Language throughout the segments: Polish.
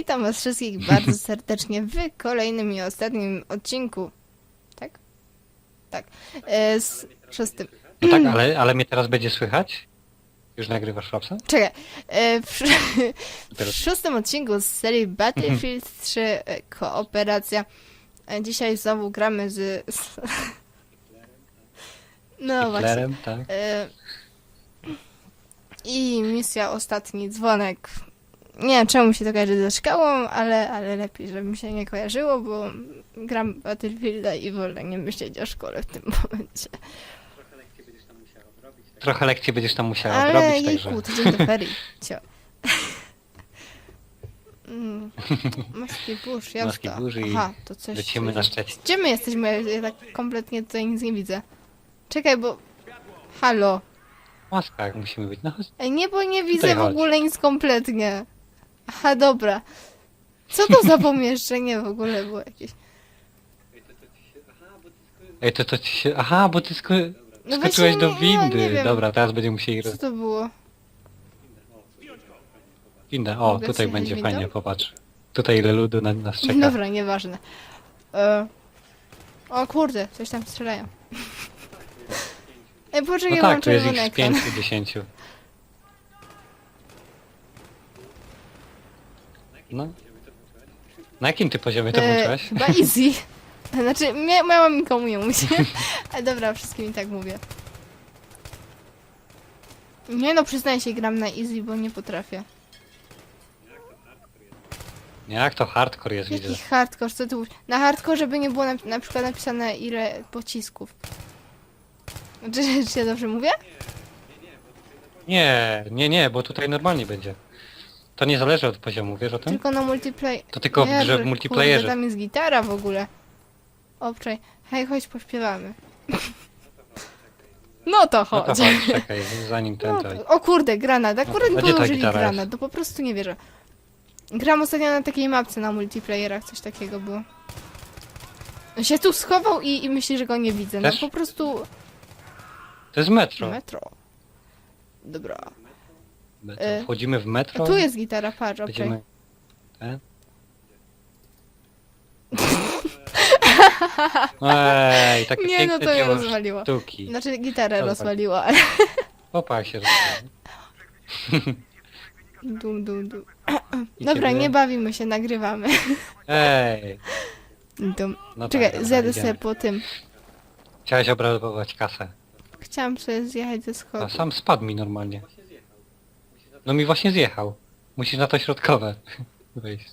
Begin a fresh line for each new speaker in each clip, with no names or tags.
Witam was wszystkich bardzo serdecznie w kolejnym i ostatnim odcinku. Tak? Tak. E, z szóstym.
No tak, ale, ale mnie teraz będzie słychać? Już nagrywasz Rapsa?
Czekaj. E, w, w szóstym odcinku z serii Battlefield 3 e, Kooperacja. E, dzisiaj znowu gramy z... z no właśnie.
Hitlerem, tak?
E, I misja Ostatni Dzwonek. Nie wiem czemu się to kojarzy ze szkołą, ale, ale lepiej, żeby mi się nie kojarzyło, bo gram Battlefielda i wolę nie myśleć o szkole w tym momencie.
Trochę lekcji będziesz tam musiała
Ale
odrobić, także...
jejku, tydzień do ferii. Cio. Mm, Maski burz, jasno.
Maski burz i
Aha, to coś...
Lecimy na Szczecin.
Gdzie my jesteśmy? Ja tak kompletnie tutaj nic nie widzę. Czekaj, bo... Halo.
W maskach musimy być. No chodź.
Ej, nie, bo nie widzę w ogóle nic kompletnie. Aha, dobra. Co to za pomieszczenie w ogóle było jakieś?
Ej, to, to ci się... Aha, bo ty sko...
No
skoczyłeś
właśnie
do
nie- ja
windy.
wiem.
Dobra, teraz będziemy musieli...
Co to było?
Windę. O,
Mogę
tutaj
zjechać
będzie
windą?
fajnie, popatrz. Tutaj ile ludu na nas czeka.
Dobra, nieważne. E... O kurde, coś tam strzelają. Ej, poczekaj,
No
mam
tak, tu jest ich z
ekran.
5 10. No. Na jakim ty poziomie to
E,
włączyłeś?
Chyba easy. Znaczy, mia- miałam nikomu nie mówić. Ale dobra, wszystkim i tak mówię. Nie no, przyznaję się, gram na easy, bo nie potrafię.
Jak to hardcore jest, widzę.
Jaki hardcore, co tu... Na hardcore, żeby nie było na, na przykład napisane ile pocisków. Czy, czy ja dobrze mówię?
Nie, nie, nie, bo tutaj normalnie będzie. To nie zależy od poziomu, wiesz o tym?
Tylko na multiplayer.
To tylko w grze w multiplayerze.
Kurde, tam jest gitara w ogóle. Obczaj. Hej, chodź, pośpiewamy. No to
No
chodź.
to chodź, czekaj, zanim ten
No,
to...
o kurde, granat. Akurat
gdzie ta
położyli
gitara
granat. To po prostu nie wierzę. Gram ostatnio na takiej mapce na multiplayerach, coś takiego było. On się tu schował i, i myśli, że go nie widzę. No
Też?
po prostu...
To jest metro.
Metro. Dobra.
Metro.
E,
Wchodzimy w metro.
Tu jest gitara, patrz, okej.
Będziemy... Ej, takie
Nie, no
piękne
to mnie rozwaliło.
sztuki.
Znaczy gitarę
Dobra.
rozwaliła, ale...
Popa się rozwaliło.
Dum, dum, dum. Dobra, nie bawimy się, nagrywamy.
Ej,
Dum.
no
Czekaj,
tak, dobra,
zjadę
idziemy.
sobie po tym.
Chciałeś obrabować kasę.
Chciałam sobie zjechać ze
A
schodów.
sam spadł mi normalnie. No mi właśnie zjechał. Musisz na to środkowe wejść.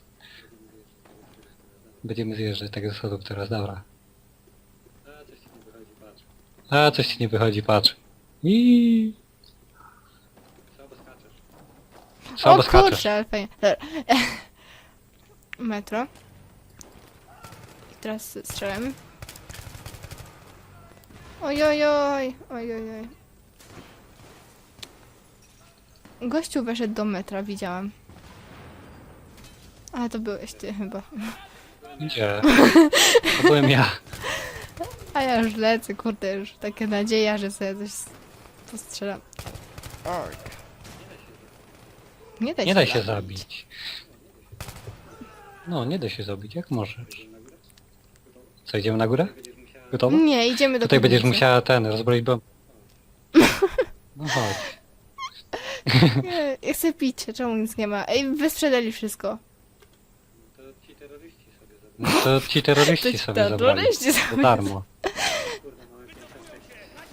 Będziemy zjeżdżać tak ze schodów teraz, dobra. A, coś ci nie wychodzi, patrz. I Słabo
O
skaczesz.
kurczę, ale fajnie. Dobra. Metro. I teraz strzelamy. Ojojoj, ojojoj. Gościu weszedł do metra, widziałam. Ale to byłeś ty chyba.
Gdzie? To byłem ja.
A ja już lecę, kurde, już taka nadzieja, że sobie coś postrzelam. Nie da się,
Nie się zabić. No, nie da się zabić, jak możesz. Co, idziemy na górę?
Nie, idziemy do
Tutaj będziesz
piwnicy.
musiała ten, rozbroić bomb. No chodź.
Nie, ja chcę pić, czemu nic nie ma? Ej, wysprzedali wszystko.
To ci terroryści
To ci
sobie zabrali.
terroryści
Za
sobie
darmo.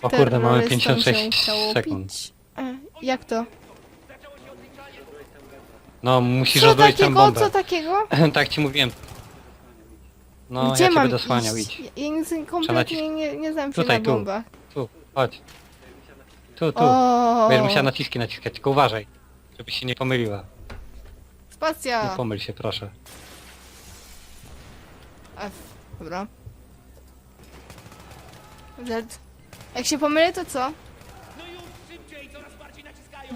O kurde, mamy
Terrorystom się
56
chciało
sekund.
pić. E, jak to?
No, musisz
Co takiego?
bombę.
Co takiego?
tak ci mówiłem. No,
Gdzie
ja cię
mam
będę słaniał,
iść?
idź.
Ja, ja nic kompletnie nie, nie znam się
Tutaj,
na
tu.
bombach.
Tu, chodź. Tu, tu.
O,
Będziesz musiała naciski naciskać, tylko uważaj. Żebyś się nie pomyliła. Nie
Spacja!
pomyl się, proszę.
F. Dobra. Z. Jak się pomylę, to co?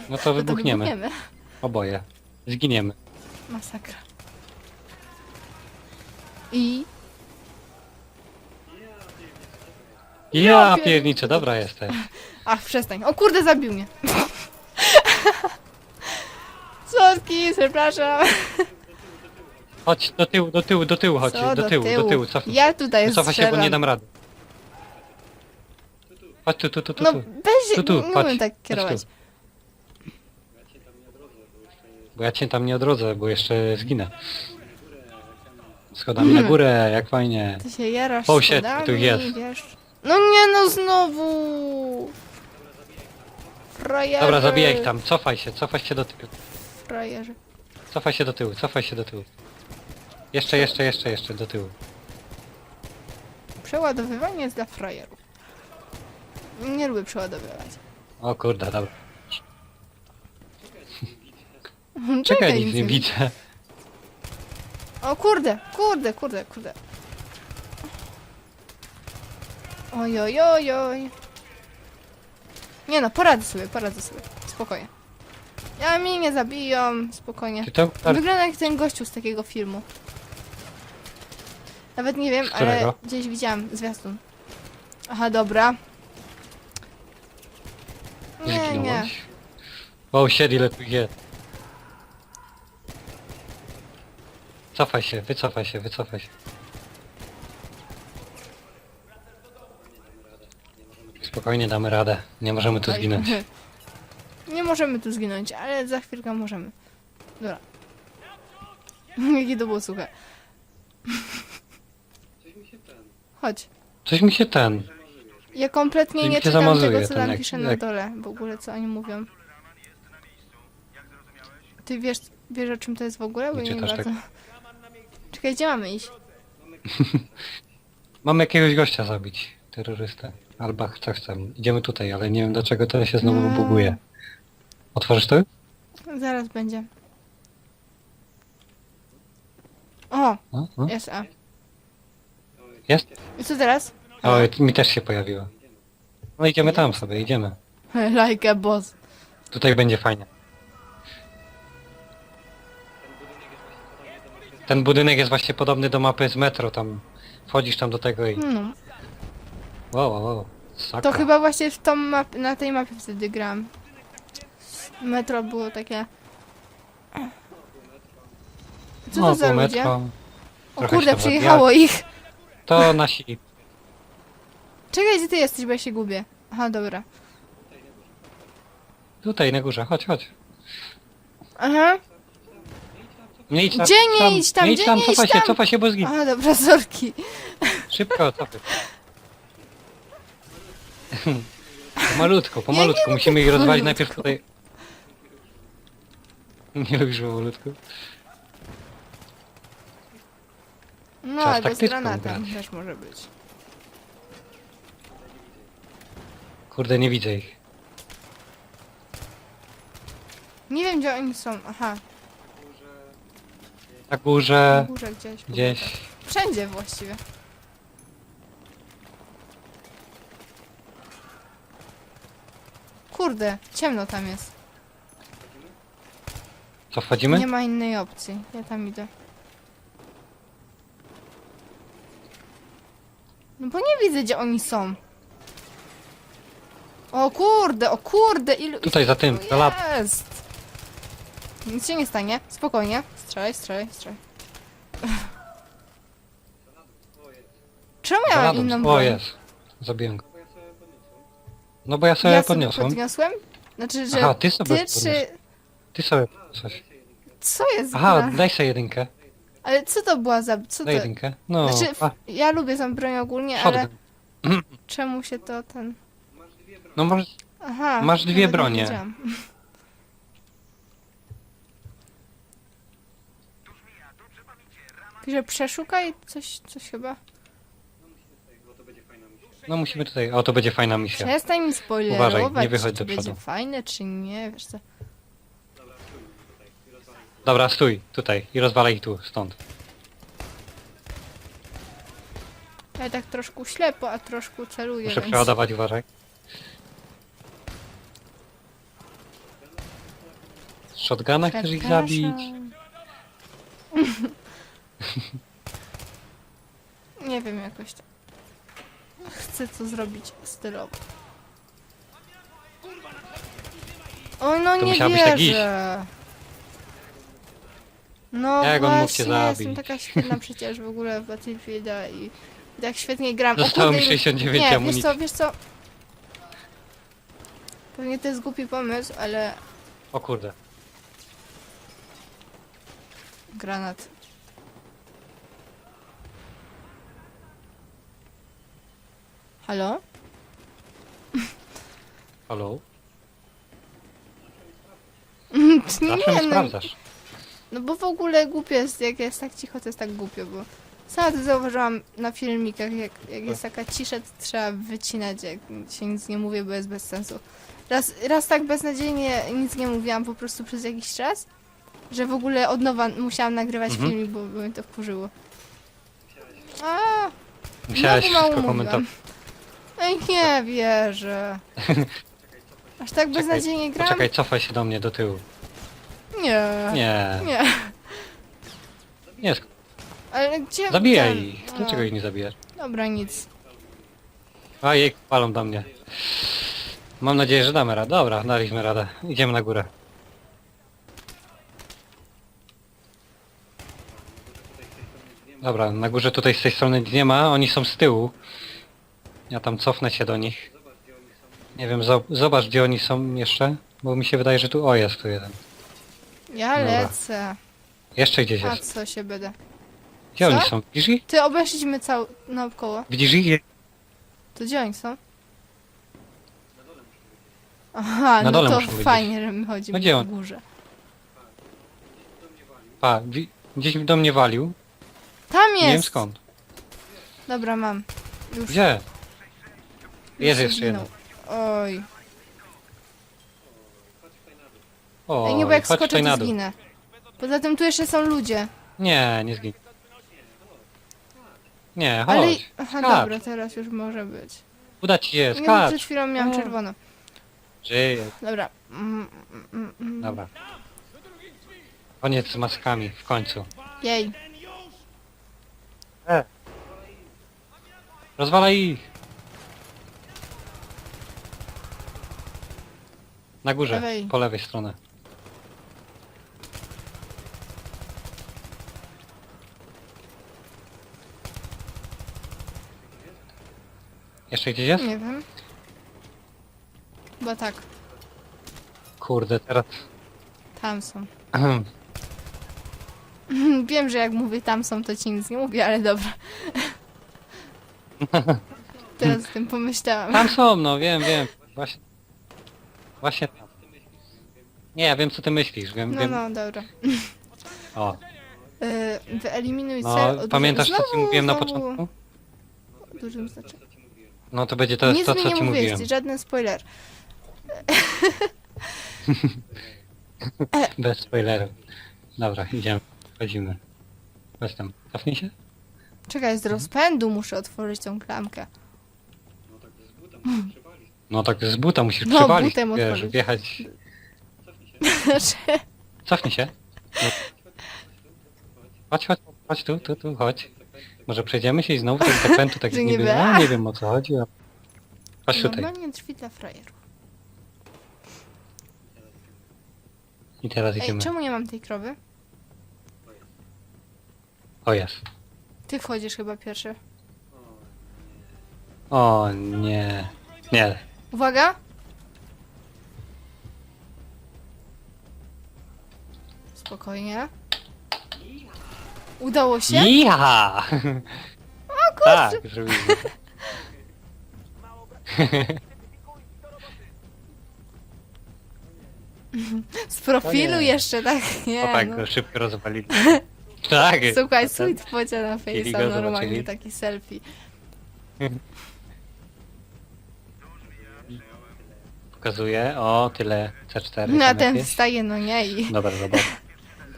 No to
To
wybuchniemy.
wybuchniemy.
Oboje. Zginiemy.
Masakra. I...
Ja
pier-
pierniczę, dobra jesteś.
Ach, przestań. O kurde, zabił mnie. Słodki, przepraszam.
Chodź do tyłu, do tyłu, do tyłu, chodź,
Co
do tyłu, do tyłu, cofnij.
Ja tutaj
Cofaj się, bo nie dam rady. Chodź tu, tu, tu, tu,
No
tu.
weź,
Tu, tu,
nie
chodź,
umiem tak
chodź
kierować.
tu. Bo ja cię tam nie odrodzę, bo jeszcze zginę. Schodami na górę, jak fajnie.
Ty się jarasz schodami,
tu jest.
wiesz. No nie no, znowu! Frajerzy.
Dobra, zabijaj ich tam, cofaj się, cofaj się do tyłu.
Frajerzy.
Cofaj się do tyłu, cofaj się do tyłu. Jeszcze, jeszcze, jeszcze, jeszcze do tyłu.
Przeładowywanie jest dla frajerów. Nie lubię przeładowywać.
O kurde, dobra. Czekaj, nic nie widzę.
O kurde, kurde, kurde, kurde. Oj, oj, oj, oj. Nie no, poradzę sobie, poradzę sobie. Spokojnie. Ja mi nie zabiją, spokojnie.
To...
Wygląda jak ten gościu z takiego filmu. Nawet nie wiem,
Z
ale
którego?
gdzieś widziałam zwiastun. Aha, dobra. Nie, nie.
Zginąłeś? O, shit, ile tu jest. Cofaj się, wycofaj się, wycofaj się. Spokojnie damy radę. Nie możemy tu zginąć.
Nie możemy tu zginąć, ale za chwilkę możemy. Dobra. Jakie to było suche. Chodź.
Coś mi się ten...
Ja kompletnie nie
się
czytam
zamazuje
tego, co
ten
tam
jak-
pisze na
jak-
dole. W ogóle, co oni mówią. Ty wiesz, wiesz o czym to jest w ogóle? Bo
Nie
nie, nie
czytasz
bardzo. Czekaj, gdzie mamy iść?
Mam jakiegoś gościa zabić. Terrorystę. Albo coś tam. Idziemy tutaj, ale nie wiem dlaczego to się znowu
No.
buguje. Otworzysz to?
Zaraz będzie. O,
No, no.
jest A.
Jest?
I co teraz?
Oj, mi też się pojawiło. No idziemy tam sobie, idziemy.
like a boss.
Tutaj będzie fajnie. Ten budynek jest właśnie podobny do mapy z metro, tam wchodzisz tam do tego i...
No.
Wow, wow, wow. Sakra.
To chyba właśnie w tą map, na tej mapie wtedy gram. Metro było takie... Co
no,
to za ludzie? O
Trochę się
kurde,
tam
przyjechało ich.
To nasi...
Czekaj, gdzie ty jesteś, bo ja się gubię. Aha, dobra.
Tutaj na górze, chodź, chodź.
Aha,
Nie idź tam.
Gdzie nie idź tam,
Nie idź
gdzie
tam,
nie
cofaj
idź
się,
tam?
cofaj się, bo zginie.
aha, dobra, sorki.
Szybko, cofaj. Pomalutko, pomalutku. Musimy ich rozwalić najpierw tutaj. Nie lubisz pomalutku?
No,
Trzeba z
albo z
taktyczką
granatem
grać.
też może być.
Kurde, nie widzę ich.
Nie wiem, gdzie oni są. Aha,
Na
na
górze,
górze gdzieś.
gdzieś.
Wszędzie właściwie. Kurde, ciemno tam jest.
Co, wchodzimy?
Nie ma innej opcji. Ja tam idę. No bo nie widzę, gdzie oni są. O kurde, o kurde, ilu...
Tutaj za tym, za lab.
Jest! Nic się nie stanie, spokojnie. Strzelaj, strzelaj, strzelaj. Czemu ja mam inną
O,
broń?
jest. Zabiłem go. No bo ja sobie
ja sobie
podniosłem.
podniosłem? Znaczy, że
Aha, ty sobie
ty
podniosłeś.
czy...
Ty sobie coś.
Co jest
Aha,
grane?
daj sobie jedynkę.
Ale co to była za... Co to...
Daj jedynkę. No,
Znaczy,
a,
ja lubię tą broń ogólnie, ale
shotgun.
czemu się to ten...
No może...
Aha.
Masz dwie
nawet nie
bronie.
wiedziałam. Że przeszukaj coś, coś chyba.
No musimy tutaj... O, to będzie fajna misja.
Przestań mi spoilerować,
Uważaj, nie wychodź
czy
do
będzie
przodu.
fajne, czy nie, wiesz co.
Dobra, stój, tutaj. I rozwalaj ich tu, stąd.
Ja tak troszkę ślepo, a troszkę celuję,
Muszę
więc...
przeładować, uważaj. Z shotguna chcesz ich zabić?
Nie wiem, jakoś tak. Chcę to zrobić stylowo. O no
To
nie
musiałabyś tak iść.
wierzę. No
Jak on mógł cię
właśnie, jestem
zabić?
taka świetna przecież w ogóle w Battlefielda i tak świetnie gram. O
Zostało mi
ile-
69
Nie, wiesz
amunicji.
co, wiesz co? Pewnie to jest głupi pomysł, ale
O kurde.
granat. Halo?
Halo?
nie,
Zawsze mnie
no,
sprawdzasz.
no bo w ogóle głupio jest, jak jest tak cicho, to jest tak głupio, bo sama to zauważyłam na filmikach, jak, jak jest taka cisza, to trzeba wycinać, jak się nic nie mówię, bo jest bez sensu. Raz, raz tak beznadziejnie nic nie mówiłam po prostu przez jakiś czas, że w ogóle od nowa musiałam nagrywać
Mhm.
filmik, bo, bo mnie to wkurzyło. A,
Musiałeś
mało
wszystko
mówiłam.
komentować.
Nie wierzę. Aż tak beznadziejnie gram?
Poczekaj, cofaj się do mnie do tyłu.
Nie.
Nie,
Nie.
nie, sk-
Ale gdzie...
zabijaj
ten-
ich. Dlaczego ich nie zabijasz?
Dobra, nic.
A jej palą do mnie. Mam nadzieję, że damy radę. Dobra, daliśmy radę. Idziemy na górę. Dobra, na górze tutaj z tej strony nic nie ma, oni są z tyłu. Ja tam cofnę się do nich. Nie wiem, zo- zobacz gdzie oni są jeszcze, bo mi się wydaje, że tu... O, jest tu jeden.
Ja
Dobra.
lecę.
Jeszcze gdzieś
A
jest.
co się będę?
Gdzie
Co?
oni są? Widzisz ich?
Ty obeszliśmy cał naokoło.
Widzisz ich?
To gdzie oni są? Aha,
Na
no
dole
to
muszą być
fajnie, że my chodzimy
No gdzie
po
on?
górze.
Pa, wi- gdzieś do mnie walił.
Tam jest!
Nie wiem skąd.
Dobra, mam. Już.
Gdzie? Jest jeszcze jeden.
zginął. Oj.
O,
Ej, nie, bo jak
chodź
skoczę,
tutaj na
to
dół.
zginę. Poza tym tu jeszcze są ludzie.
Nie, nie zgin. Nie, chodź.
Ale... Aha,
skacz.
dobra, teraz już może być.
Uda ci się,
Nie, bo przed chwilą miałam czerwono.
Żyje.
Dobra. Mm, mm, mm.
Dobra. Koniec z maskami, w końcu.
Jej.
E. Rozwalaj ich. Na górze,
Lewej.
po lewej stronie. Jeszcze gdzieś jest?
Nie wiem. Bo tak,
Kurde, teraz...
tam są. Wiem, że jak mówię tam są, to ci nic nie mówię, ale dobra. Teraz o tym pomyślałam.
Tam są, no wiem, wiem. Właśnie... Właśnie tam. Nie, ja wiem co ty myślisz, wiem,
No,
wiem.
no, dobra.
O,
Yy, wyeliminuj
no,
cel o dużym-
pamiętasz co ci
Znowu,
mówiłem na
znowu
początku?
o Dużym znaczeniu.
No to będzie to jest
Nic
to
mi
co
nie
ci mówiłem.
mówiłeś, żaden spoiler.
Bez spoilerów. Dobra, idziemy. Chodzimy. Bez tam. Cofnij się?
Czekaj, z rozpędu muszę otworzyć tą klamkę.
No tak z buta musisz
No,
przywalić,
butem
wiesz, wjechać. Cofnij się. No. Chodź, chodź, chodź tu, tu, tu, chodź. Może przejdziemy się i znowu tak zakrętu tak
Że niby, a?
a, nie wiem o co chodzi. A... Chodź tutaj.
normalnie drzwi dla frajerów.
I teraz
Ej,
idziemy.
czemu nie mam tej krowy?
O jest.
Ty wchodzisz chyba pierwszy.
O nie. Nie.
Uwaga! Spokojnie. Udało się?
Ja! O kurczę! Tak, zrobiliśmy.
Z profilu
nie.
jeszcze, tak? Nie,
O tak,
no.
go szybko rozwalili. Tak.
Słuchaj,
Potem
sweet focia na
Chcieli
face'a, normalnie
zobaczyli.
taki selfie.
Pokazuje, o tyle C4.
No a
tam
ten
jakieś.
wstaje, no nie i
Dobra, zobacz.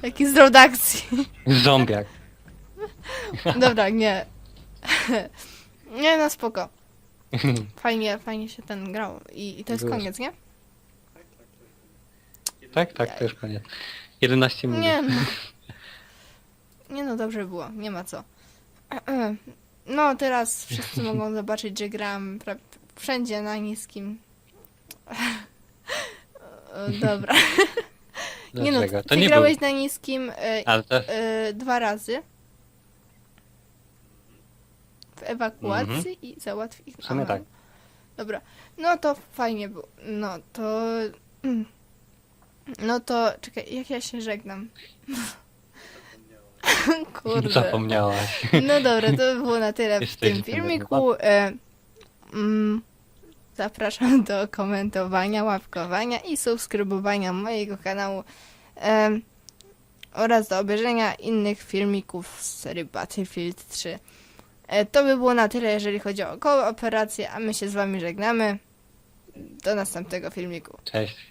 taki z rodakcji.
Zombiak.
Dobra, nie. Nie, no spoko. Fajnie, fajnie się ten grał. I, i to jest
Było.
koniec, nie?
tak, tak, to już koniec. 11 minut.
Nie no. Nie no, dobrze było, nie ma co. No, teraz wszyscy mogą zobaczyć, że gram pra- wszędzie na niskim. Dobra. Nie no,
Dlaczego?
ty
To nie był...
grałeś na niskim
Ale to...
e, dwa razy. W ewakuacji
Mhm.
i załatwić.
W sumie tak.
Dobra. No to fajnie było. No to. mm. No to czekaj, jak ja się żegnam? Kurde.
Zapomniałaś.
No dobra, to by było na tyle w
Jesteś
tym filmiku. E, mm, zapraszam do komentowania, łapkowania i subskrybowania mojego kanału e, oraz do obejrzenia innych filmików z serii Battlefield 3. E, to by było na tyle, jeżeli chodzi o kooperację, a my się z wami żegnamy. Do następnego filmiku.
Cześć.